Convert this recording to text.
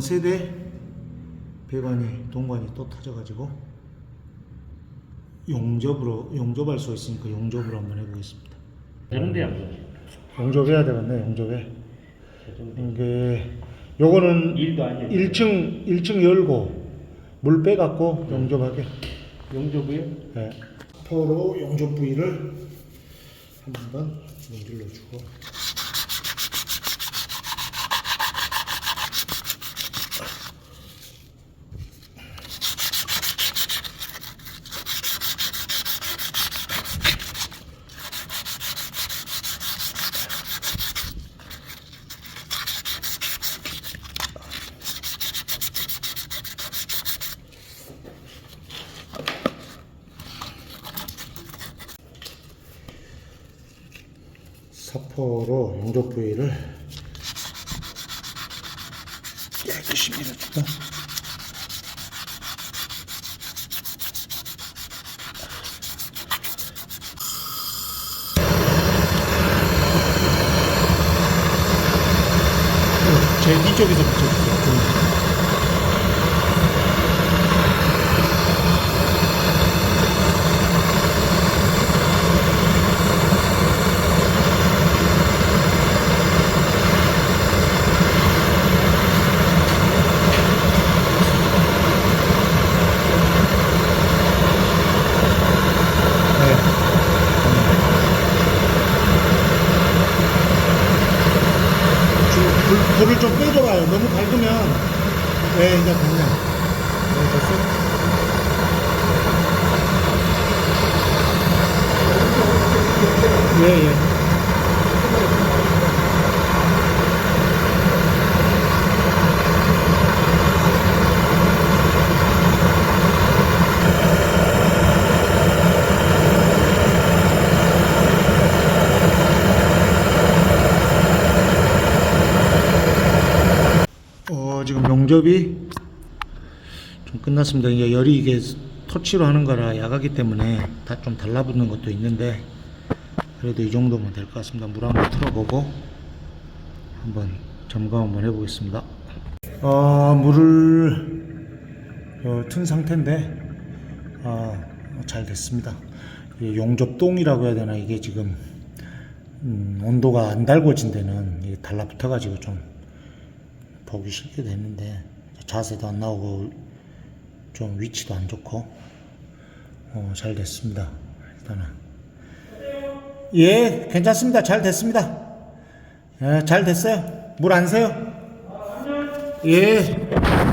세대 배관이 동관이 또 터져가지고 용접으로 용접할 수 있으니까 용접으로 한번 해보겠습니다. 되는데 안 용접해야 되겠네 용접해. 이게 요거는 일도 아니에요. 1층 1층 열고 물 빼갖고 용접하게. 용접이요? 네. 포로 용접 부위를 한번 문질러 주고. 사포로 용접 부위를 깨끗이 밀어주고 제 뒤쪽에서 붙여주세요. 좀. 네. 불을 좀 빼줘봐요. 너무 밝으면 네 이제 그냥 네, 됐어. 예 예. 용접이 좀 끝났습니다. 이게 열이 이게 토치로 하는 거라 야가기 때문에 다 좀 달라붙는 것도 있는데 그래도 이 정도면 될 것 같습니다. 물 한번 틀어보고 한번 점검 한번 해보겠습니다. 어, 물을 어, 튼 상태인데 아, 잘 됐습니다. 용접동이라고 해야 되나 이게 지금 음, 온도가 안 달궈진 데는 달라붙어가지고 좀 보기 싫게 됐는데 자세도 안 나오고 좀 위치도 안 좋고 어, 잘 됐습니다. 일단은 예 괜찮습니다. 잘 됐습니다. 예, 잘 됐어요. 물안 새요? 예.